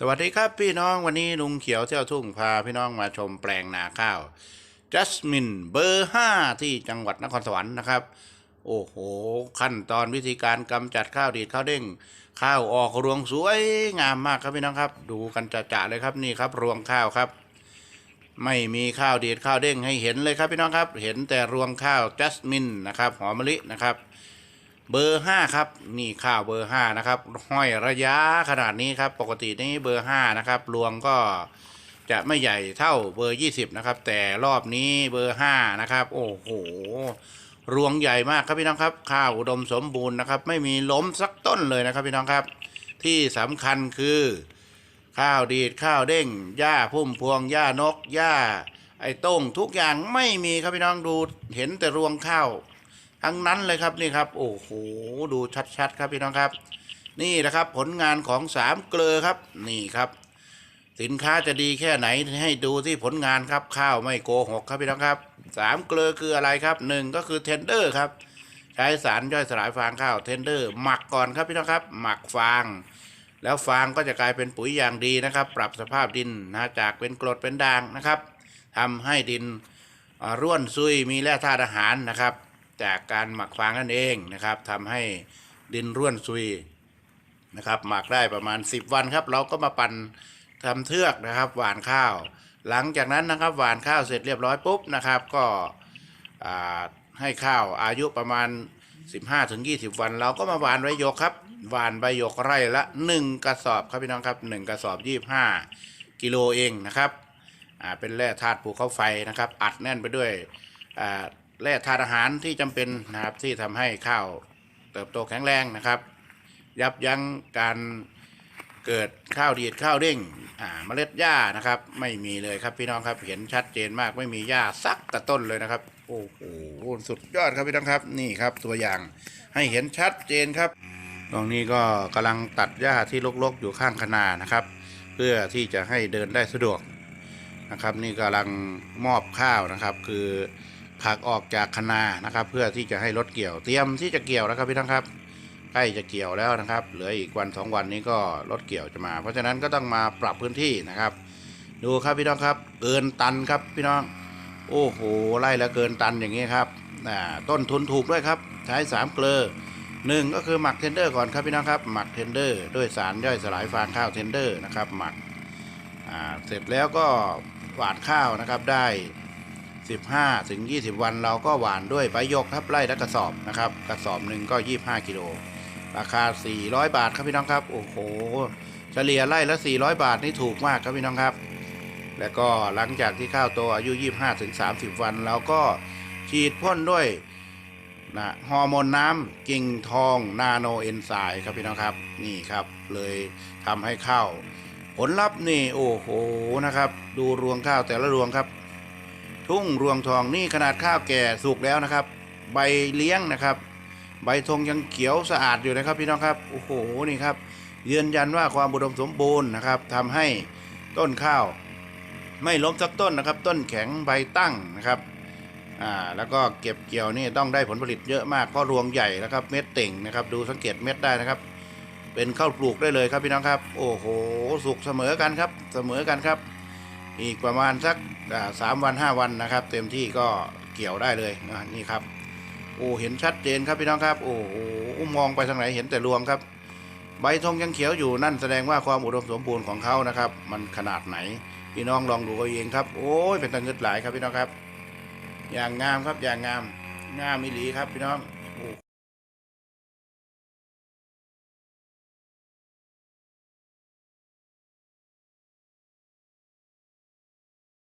สวัสดีครับพี่น้องวันนี้ลุงเขียวเที่ยวทุ่งพาพี่น้องมาชมแปลงนาข้าวจัสมินเบอร์ห้าที่จังหวัดนครสวรรค์นะครับ โอ้โห ขั้นตอนวิธีการกำจัดข้าวดีดข้าวเด้ง ข้าวออกรวงสวยงามมากครับพี่น้องครับ ดูกันจะๆเลยครับนี่ครับรวงข้าวครับ ไม่มีข้าวดีดข้าวเด้งให้เห็นเลยครับพี่น้องครับ เห็นแต่รวงข้าวจัสมินนะครับหอมมะลินะครับ เบอร์ห้าครับนี่ข้าวเบอร์ห้านะครับห้อยระยะขนาดนี้ครับปกตินี่เบอร์ห้านะครับรวงก็จะไม่ใหญ่เท่าเบอร์ยี่สิบนะครับแต่รอบนี้เบอร์ห้านะครับโอ้โหรวงใหญ่มากครับพี่น้องครับ ข้าวอุดมสมบูรณ์นะครับ ไม่มีล้มสักต้นเลยนะครับพี่น้องครับ ที่สำคัญคือ ข้าวดีดข้าวเด้งหญ้าพุ่มพวงหญ้านกหญ้าไอ้ต้งทุกอย่างไม่มีครับพี่น้องดูเห็นแต่รวงข้าว ทั้งนั้นเลยครับนี่ครับโอ้โหดูชัดๆครับพี่น้องครับ นี่นะครับผลงานของสามเกลือครับนี่ครับ สินค้าจะดีแค่ไหนให้ดูที่ผลงานครับข้าวไม่โกหกครับพี่น้องครับสามเกลือคืออะไรครับหนึ่งก็คือเทนเดอร์ครับใช้สารย่อยสลายฟางข้าวเทนเดอร์ หมักก่อนครับพี่น้องครับ หมักฟาง แล้วฟางก็จะกลายเป็นปุ๋ยอย่างดีนะครับ ปรับสภาพดินนะจากเป็นกรดเป็นด่างนะครับทำให้ดินร่วนซุยมีแร่ธาตุอาหารนะครับ จากการหมักฟางนั่นเองนะครับทำให้ดินร่วนซุยนะครับหมักได้ประมาณ 10 วันครับ เราก็มาปั่นทำเทือกนะครับหว่านข้าว หลังจากนั้นนะครับหว่านข้าวเสร็จเรียบร้อยปุ๊บนะครับ ก็ให้ข้าวอายุประมาณ 15-20 วัน เราก็มาหว่านใบหยกครับหว่านใบหยกไร่ละ 1 กระสอบครับพี่น้องครับ 1 กระสอบ 25 กิโลเองนะครับเป็นแร่ธาตุภูเขาไฟนะครับ อัดแน่นไปด้วย แร่ธาตุอาหารที่จำเป็นนะครับที่ทำให้ข้าวเติบโตแข็งแรงนะครับ ยับยั้งการเกิดข้าวดีดข้าวเด้งอ่าเมล็ดหญ้านะครับ ไม่มีเลยครับพี่น้องครับเห็นชัดเจนมากไม่มีหญ้าสักกระต้นเลยนะครับ โอ้โหสุดยอดครับพี่น้องครับนี่ครับตัวอย่างให้เห็นชัดเจนครับ ตรงนี้ก็กำลังตัดหญ้าที่รกๆอยู่ข้างคนานะครับ เพื่อที่จะให้เดินได้สะดวกนะครับ นี่กำลังมอบข้าวนะครับ คือ ผักออกจากคะนานะครับ เพื่อที่จะให้รถเกี่ยว เตรียมที่จะเกี่ยวแล้วครับพี่น้องครับใกล้จะเกี่ยวแล้วนะครับ เหลืออีกวันสองวันนี้ก็รถเกี่ยวจะมา เพราะฉะนั้นก็ต้องมาปรับพื้นที่นะครับ ดูครับพี่น้องครับ เกินตันครับพี่น้อง โอ้โหไล่แล้วเกินตันอย่างนี้ครับต้นทุนถูกด้วยครับ ใช้สามเกลือหนึ่งก็คือหมักเทนเดอร์ก่อนครับพี่น้องครับหมักเทนเดอร์ด้วยสารย่อยสลายฟางข้าวเทนเดอร์นะครับหมักเสร็จแล้วก็หวานข้าวนะครับได้ 15 ถึง 20 วันเราก็หวานด้วยใบยกครับไล่ละกระสอบนะครับกระสอบหนึ่งก็ 25 กิโลราคา 400 บาทครับพี่น้องครับ โอ้โห เฉลี่ยไล่ละ 400 บาทนี่ถูกมากครับพี่น้องครับ แล้วก็หลังจากที่ข้าวโตอายุ 25 ถึง 30 วันเราก็ฉีดพ่นด้วยนะฮอร์โมนน้ำกิ่งทองนาโนเอนไซม์ครับพี่น้องครับ นี่ครับเลยทำให้ข้าวผลลัพธ์นี่โอ้โหนะครับ ดูรวงข้าวแต่ละรวงครับ ทุ่งรวงทองนี่ขนาดข้าวแก่สุกแล้วนะครับ ใบเลี้ยงนะครับ ใบธงยังเขียวสะอาดอยู่นะครับ พี่น้องครับโอ้โหนี่ครับยืนยันว่าความอุดมสมบูรณ์นะครับทำให้ต้นข้าว ไม่ล้มสักต้นนะครับ ต้นแข็งใบตั้งนะครับอ่าแล้วก็เก็บเกี่ยวนี่ต้องได้ผลผลิตเยอะมากเพราะรวงใหญ่นะครับ เม็ดเต่งนะครับ ดูสังเกตเม็ดได้นะครับ เป็นข้าวปลูกได้เลยครับพี่น้องครับ โอ้โหสุกเสมอกันครับ เสมอกันครับ อีกประมาณสักสามวันห้าวันนะครับ เต็มที่ก็เกี่ยวได้เลยนะนี่ครับโอ้เห็นชัดเจนครับพี่น้องครับ โอ้โหมองไปทางไหนเห็นแต่รวงครับ ใบธงยังเขียวอยู่นั่นแสดงว่าความอุดมสมบูรณ์ของเขานะครับ มันขนาดไหน พี่น้องลองดูเอาเองครับ โอ้ยเป็นตะเงึดหลายครับพี่น้องครับ อย่างงามครับอย่างงามงามมิลีครับพี่น้อง